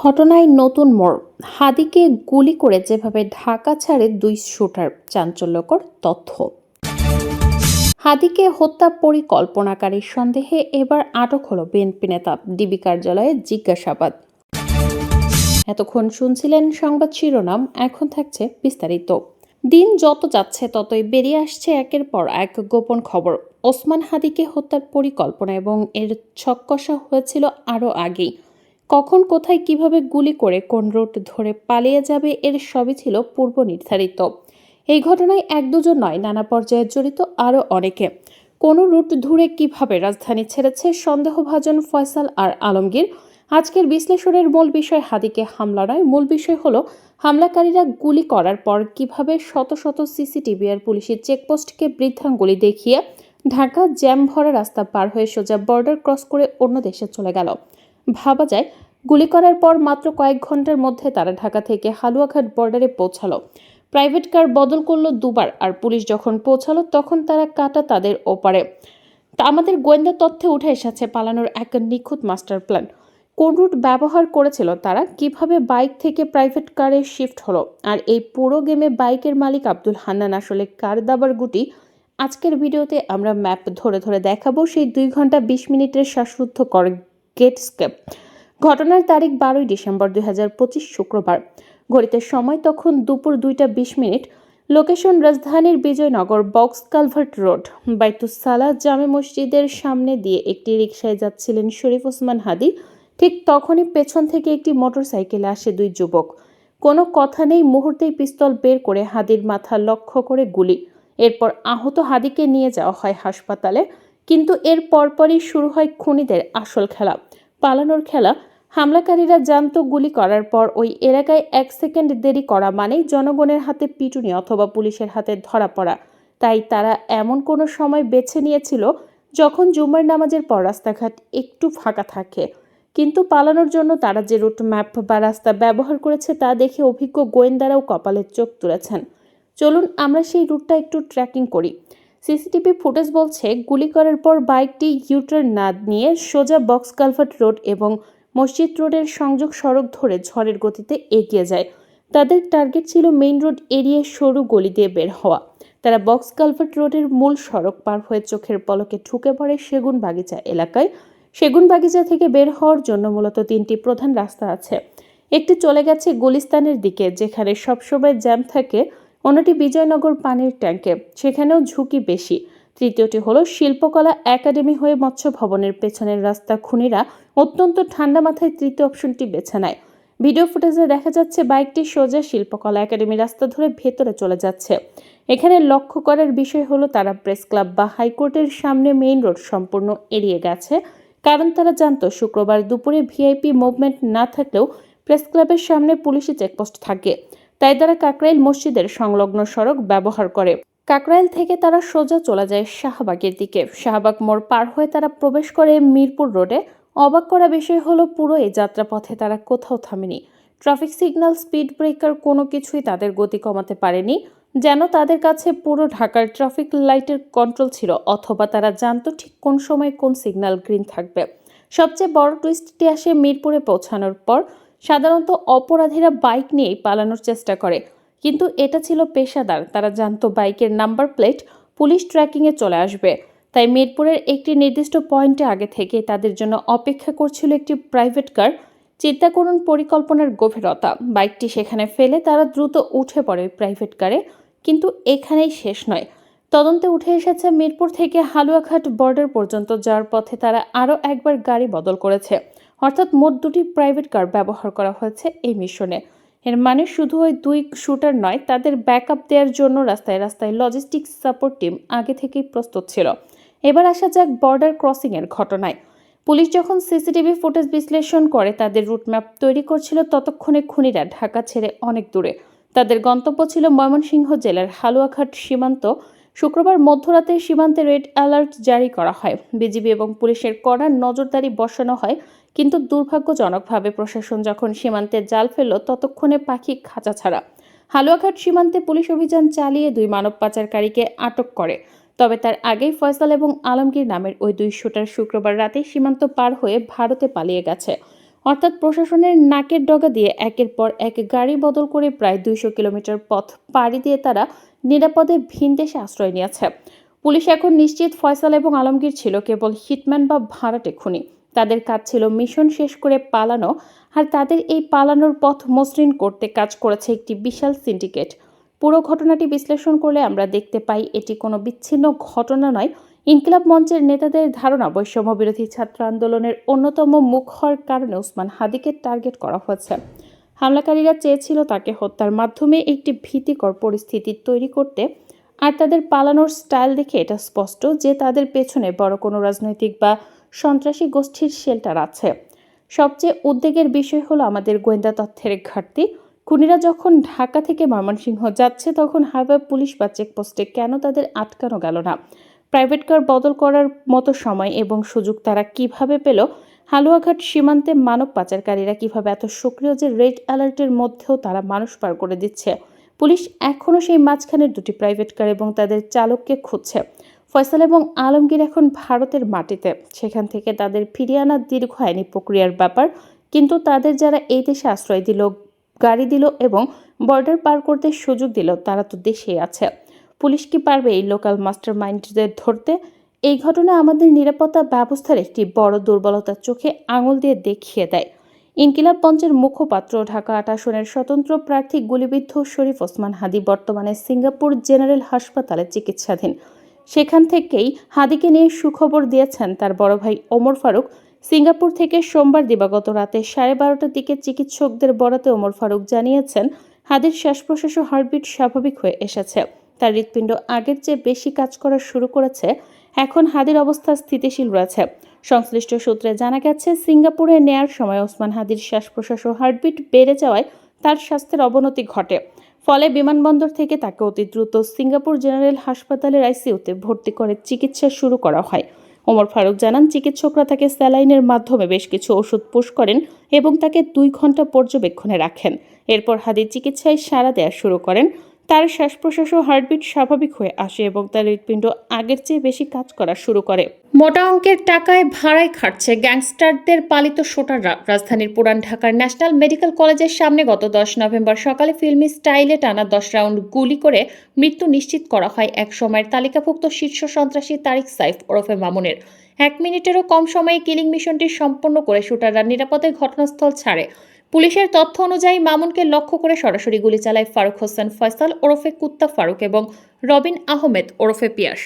ঘটনায় নতুন মোড়। হাদিকে গুলি করে যেভাবে ঢাকা ছাড়ে দুই শুটার, চাঞ্চল্যকর তথ্য। হাদিকে হত্যা পরিকল্পনাকারীর সন্দেহে এবার আটক হল বিএনপি নেতা, ডিবি কার্যালয়ে জিজ্ঞাসাবাদ। এতক্ষণ শুনছিলেন সংবাদ শিরোনাম, এখন থাকছে বিস্তারিত। দিন যত যাচ্ছে ততই বেরিয়ে আসছে একের পর এক গোপন খবর। ওসমান হাদিকে হত্যার পরিকল্পনা এবং এর ছক্কষা হয়েছিল আরও আগেই। কখন, কোথায়, কীভাবে গুলি করে কোন রুট ধরে পালিয়ে যাবে এর সবই ছিল পূর্ব নির্ধারিত। এই ঘটনায় এক দুজন নয়, নানা পর্যায়ে জড়িত আরও অনেকে। কোনো রুট ধরে কীভাবে রাজধানী ছেড়েছে সন্দেহভাজন ফয়সাল আর আলমগীর? আজকের বিশ্লেষণের মূল বিষয় হাদিকে হামলা নয়, মূল বিষয় হলো হামলাকারীরা গুলি করার পর কীভাবে শত শত সিসিটিভি আর পুলিশের চেকপোস্টকে বৃদ্ধাঙ্গুলি দেখিয়ে ঢাকা জ্যাম ভরা রাস্তা পার হয়ে সোজা বর্ডার ক্রস করে অন্য দেশে চলে গেল। ভাবা যায়, গুলি করার পর মাত্র কয়েক ঘণ্টার মধ্যে তারা ঢাকা থেকে হালুয়াঘাট বর্ডারে পৌঁছালো। প্রাইভেট কার বদল করল দুবার আর পুলিশ যখন পৌঁছালো তখন তারা কাটা তাদের ওপারে। তা আমাদের গোয়েন্দা তথ্যে উঠে এসেছে পালানোর এক নিখুঁত মাস্টার প্ল্যান। কোন রুট ব্যবহার করেছিল তারা? কীভাবে বাইক থেকে প্রাইভেট কারে শিফট হলো? আর এই পুরো গেমে বাইকের মালিক আব্দুল হান্নান আসলে কার দাবার গুটি? আজকের ভিডিওতে আমরা ম্যাপ ধরে ধরে দেখাবো। সেই দুই ঘণ্টা বিশ মিনিটের শ্বাসরুদ্ধ শ্বাসরুদ্ধকর গেটস্কেপ ঘটনার তারিখ বারোই ডিসেম্বর দুই হাজার পঁচিশ শুক্রবার। ঘড়িতে সময় তখন দুপুর দুইটা বিশ মিনিট। লোকেশন রাজধানীর Bijoynagar box culvert road. Baitussala জামে মসজিদের সামনে দিয়ে একটি রিকশায় যাচ্ছিলেন শরীফ ওসমান হাদি। ঠিক তখনই পেছন থেকে একটি মোটরসাইকেলে আসে দুই যুবক। কোনো কথা নেই, মুহূর্তেই পিস্তল বের করে হাদির মাথা লক্ষ্য করে গুলি। এরপর আহত হাদিকে নিয়ে যাওয়া হয় হাসপাতালে। কিন্তু এর পরপরই শুরু হয় খুনিদের আসল খেলা। পালানোর খেলা, হামলাকারীরা জানত গুলি করার পর ওই এলাকায় এক সেকেন্ড দেরি করা মানেই জনগণের হাতে পিটুনি অথবা পুলিশের হাতে ধরা পড়া। তাই তারা এমন কোনো সময় বেছে নিয়েছিল যখন জুম্মার নামাজের পর রাস্তাঘাট একটু ফাঁকা থাকে। কিন্তু পালানোর জন্য তারা যে রুট ম্যাপ বা রাস্তা ব্যবহার করেছে তা দেখে অভিজ্ঞ গোয়েন্দারাও কপালের চোখ তুলেছেন। চলুন আমরা সেই রুটটা একটু ট্র্যাকিং করি। সিসিটিভি ফুটেজ বলছে, গুলি করার পর বাইকটি ইউটার্ন না নিয়ে সোজা বক্স কালভার্ট রোড এবং মসজিদ রোডের সংযোগ সড়ক ধরে ঝড়ের গতিতে এগিয়ে যায়। তাদের টার্গেট ছিল মেইন রোড এড়িয়ে সরু গলি দিয়ে বের হওয়া। তারা বক্স কালভার্ট রোডের মূল সড়ক পার হয়ে চোখের পলকে ঢুকে পড়ে সেগুন বাগিচা এলাকায়। সেগুন বাগিচা থেকে বের হওয়ার জন্য মূলত তিনটি প্রধান রাস্তা আছে। একটি চলে গেছে গুলিস্তানের দিকে, যেখানে সবসময় জ্যাম থাকে। অন্যটি বিজয়নগর পানির ট্যাঙ্কে, সেখানেও ঝুঁকি বেশি। তৃতীয়টি হলো শিল্পকলা একাডেমি হয়ে মৎস্য ভবনের পেছনের রাস্তা খুনিরা অত্যন্ত ঠান্ডা মাথায় তৃতীয় অপশনটি বেছে নেয়। ভিডিও ফুটেজে দেখা যাচ্ছে বাইকটি সোজা শিল্পকলা একাডেমি রাস্তা ধরে ভেতরে চলে যাচ্ছে। এখানে লক্ষ্য করার বিষয় হলো তারা প্রেস ক্লাব বা হাইকোর্টের সামনে মেইন রোড সম্পূর্ণ এড়িয়ে গেছে, কারণ তারা জানতো শুক্রবার দুপুরে ভিআইপি মুভমেন্ট না থাকলেও প্রেস ক্লাবের সামনে পুলিশি চেকপোস্ট থাকে। তাই তারা কাকরাইল মসজিদের সংলগ্ন সড়ক ব্যবহার করে। কাকরাইল থেকে তারা সোজা চলে যায় শাহবাগের দিকে। শাহবাগ মোড় পার হয়ে তারা প্রবেশ করে মিরপুর রোডে। অবাক করা বিষয় হলো, পুরো এই যাত্রাপথে তারা কোথাও থামেনি। ট্রাফিক সিগন্যাল, স্পিড ব্রেকার কোনো কিছুই তাদের গতি কমাতে পারেনি, যেন তাদের কাছে পুরো ঢাকার ট্রাফিক লাইটের কন্ট্রোল ছিল, অথবা তারা জানতো ঠিক কোন সময় কোন সিগন্যাল গ্রিন থাকবে। সবচেয়ে বড় টুইস্টটি আসে মিরপুরে পৌঁছানোর পর। সাধারণত অপরাধীরা বাইক নিয়েই পালানোর চেষ্টা করে। কিন্তু এটা ছিল পেশাদার, তারা জানতো বাইকের নাম্বার প্লেট পুলিশ ট্র্যাকিংয়ে চলে আসবে। তাই মিরপুরের একটি নির্দিষ্ট পয়েন্টে আগে থেকে তাদের জন্য অপেক্ষা করছিল একটি প্রাইভেট কার। চিন্তা করুন পরিকল্পনার গভীরতা, বাইকটি সেখানে ফেলে তারা দ্রুত উঠে পড়ে প্রাইভেট কারে, কিন্তু এখানেই শেষ নয়। তদন্তে উঠে এসেছে মিরপুর থেকে হালুয়াঘাট বর্ডার পর্যন্ত যাওয়ার পথে তারা আরও একবার গাড়ি বদল করেছে। অর্থাৎ মোট দুটি প্রাইভেট কার ব্যবহার করা হয়েছে এই মিশনে। এর মানে শুধু ওই দুই শুটার নয়, তাদের ব্যাকআপ দেওয়ার জন্য রাস্তায় রাস্তায় লজিস্টিক্স সাপোর্ট টিম আগে থেকেই প্রস্তুত ছিল। এবার আসা যাক বর্ডার ক্রসিংয়ের ঘটনায়। পুলিশ যখন সিসিটিভি ফুটেজ বিশ্লেষণ করে, তাদের রুটম্যাপ তৈরি করছিল, ততক্ষণে খুনিরা ঢাকা ছেড়ে অনেক দূরে। তাদের গন্তব্য ছিল ময়মনসিংহ জেলার হালুয়াঘাট সীমান্ত। শুক্রবার মধ্যরাতে সীমান্তে রেড অ্যালার্ট জারি করা হয়। বিজিবি এবং পুলিশের কড়া নজরদারি বসানো হয় কিন্তু দুর্ভাগ্যজনকভাবে প্রশাসন যখন সীমান্তে জাল ফেলল, ততক্ষণে পাখি খাঁচা ছাড়া। হালুয়াঘাট সীমান্তে পুলিশ অভিযান চালিয়ে দুই মানব পাচারকারীকে আটক করে। তবে তার আগেই ফয়সাল এবং আলমগীর নামের ওই দুই শুটার শুক্রবার রাতে সীমান্ত পার হয়ে ভারতে পালিয়ে গেছে। অর্থাৎ প্রশাসনের নাকের ডগা দিয়ে একের পর এক গাড়ি বদল করে প্রায় দুইশো কিলোমিটার পথ পাড়ি দিয়ে তারা নিরাপদে ভিন দেশে আশ্রয় নিয়েছে। পুলিশ এখন নিশ্চিত ফয়সাল এবং আলমগীর ছিল কেবল হিটম্যান বা ভাড়াটে খুনি। তাদের কাজ ছিল মিশন শেষ করে পালানো আর তাদের এই পালানোর পথ মসৃণ করতে কাজ করেছে একটি বিশাল সিন্ডিকেট। পুরো ঘটনাটি বিশ্লেষণ করলে আমরা দেখতে পাই এটি কোনো বিচ্ছিন্ন ঘটনা নয়। ইনকিলাব মঞ্চের নেতাদের ধারণা বৈষম্য বিরোধী ছাত্র আন্দোলনের অন্যতম মুখ হওয়ার কারণে ওসমান হাদিকে টার্গেট করা হয়েছে। হামলাকারীরা চেয়েছিল তাকে হত্যার মাধ্যমে একটি ভীতিকর পরিস্থিতি তৈরি করতে, আর তাদের পালানোর স্টাইল দেখে এটা স্পষ্ট যে তাদের পেছনে বড় কোনো রাজনৈতিক বা সন্ত্রাসী গোষ্ঠীর শেল্টার আছে। সবচেয়ে উদ্বেগের বিষয় হলো আমাদের গোয়েন্দা তথ্যের ঘাটতি। খুনিরা যখন ঢাকা থেকে ময়মনসিংহ যাচ্ছে, তখন হারবার পুলিশ বা চেকপোস্টে কেন তাদের আটকানো গেল না? প্রাইভেট কার বদল করার মতো সময় এবং সুযোগ তারা কীভাবে পেল? হালুয়াঘাট সীমান্তে মানব পাচারকারীরা কীভাবে এত সক্রিয় যে রেড অ্যালার্টের মধ্যেও তারা মানুষ পার করে দিচ্ছে? পুলিশ এখনও সেই মাঝখানের দুটি প্রাইভেট কার এবং তাদের চালককে খুঁজছে। ফয়সাল এবং আলমগীর এখন ভারতের মাটিতে। সেখান থেকে তাদের ফিরিয়ে আনার দীর্ঘ আইনি প্রক্রিয়ার ব্যাপার, কিন্তু তাদের যারা এই দেশে আশ্রয় দিল, গাড়ি দিল এবং বর্ডার পার করতে সুযোগ দিল, তারা তো দেশেই আছে। পুলিশ কি পারবে এই লোকাল মাস্টার মাইন্ডদের ধরতে? এই ঘটনা আমাদের নিরাপত্তা ব্যবস্থার একটি বড় দুর্বলতার চোখে আঙুল দিয়ে দেখিয়ে দেয়। ইনকিলাব পঞ্চের মুখপাত্র, ঢাকা আট আসনের স্বতন্ত্র প্রার্থী গুলিবিদ্ধ শরীফ ওসমান হাদি বর্তমানে সিঙ্গাপুর জেনারেল হাসপাতালে চিকিৎসাধীন। সেখান থেকেই হাদিকে নিয়ে সুখবর দিয়েছেন তার বড় ভাই ওমর ফারুক। সিঙ্গাপুর থেকে সোমবার দিবাগত রাতে সাড়ে বারোটার দিকে চিকিৎসকদের বরাতে ওমর ফারুক জানিয়েছেন, হাদির শ্বাস প্রশ্বাস ও হার্টবিট স্বাভাবিক হয়ে এসেছে। তার হৃৎপিণ্ড আগের চেয়ে বেশি কাজ করা শুরু করেছে। এখন হাদির অবস্থা স্থিতিশীল রয়েছে। সংশ্লিষ্ট সূত্রে জানা গেছে, সিঙ্গাপুরে নেয়ার সময় ওসমান হাদির শ্বাস প্রশ্বাস ও হার্টবিট বেড়ে যাওয়ায় তার স্বাস্থ্যের অবনতি ঘটে। ফলে বিমানবন্দর থেকে তাকে অতি দ্রুত সিঙ্গাপুর জেনারেল হাসপাতালের আইসিউতে ভর্তি করে চিকিৎসা শুরু করা হয়। ওমর ফারুক জানান, চিকিৎসকরা তাকে স্যালাইনের মাধ্যমে বেশ কিছু ওষুধ পোষ করেন এবং তাকে দুই ঘণ্টা পর্যবেক্ষণে রাখেন। এরপর হাদির চিকিৎসায় সাড়া দেওয়া শুরু করেন। তার শ্বাস প্রশ্বাস ও হার্টবিট স্বাভাবিক হয়ে আসে এবং তার হৃৎপিণ্ড আগের চেয়ে বেশি কাজ করা শুরু করে। মোটা অঙ্কের টাকায় ভাড়ায় খাটছে গ্যাংস্টারদের পালিত শোটাররা রাজধানীর পুরান ঢাকার ন্যাশনাল মেডিকেল কলেজের সামনে গত দশ নভেম্বর সকালে ফিল্মি স্টাইলে টানা দশ রাউন্ড গুলি করে মৃত্যু নিশ্চিত করা হয় এক সময়ের তালিকাভুক্ত শীর্ষ সন্ত্রাসী তারিক সাইফ ওরফে মামুনের। এক মিনিটেরও কম সময়ে কিলিং মিশনটি সম্পন্ন করে শুটাররা নিরাপদে ঘটনাস্থল ছাড়ে। পুলিশের তথ্য অনুযায়ী মামুনকে লক্ষ্য করে সরাসরি গুলি চালায় ফারুক হোসেন ফয়সাল ওরফে কুত্তা ফারুক এবং রবিন আহমেদ ওরফে পিয়াস।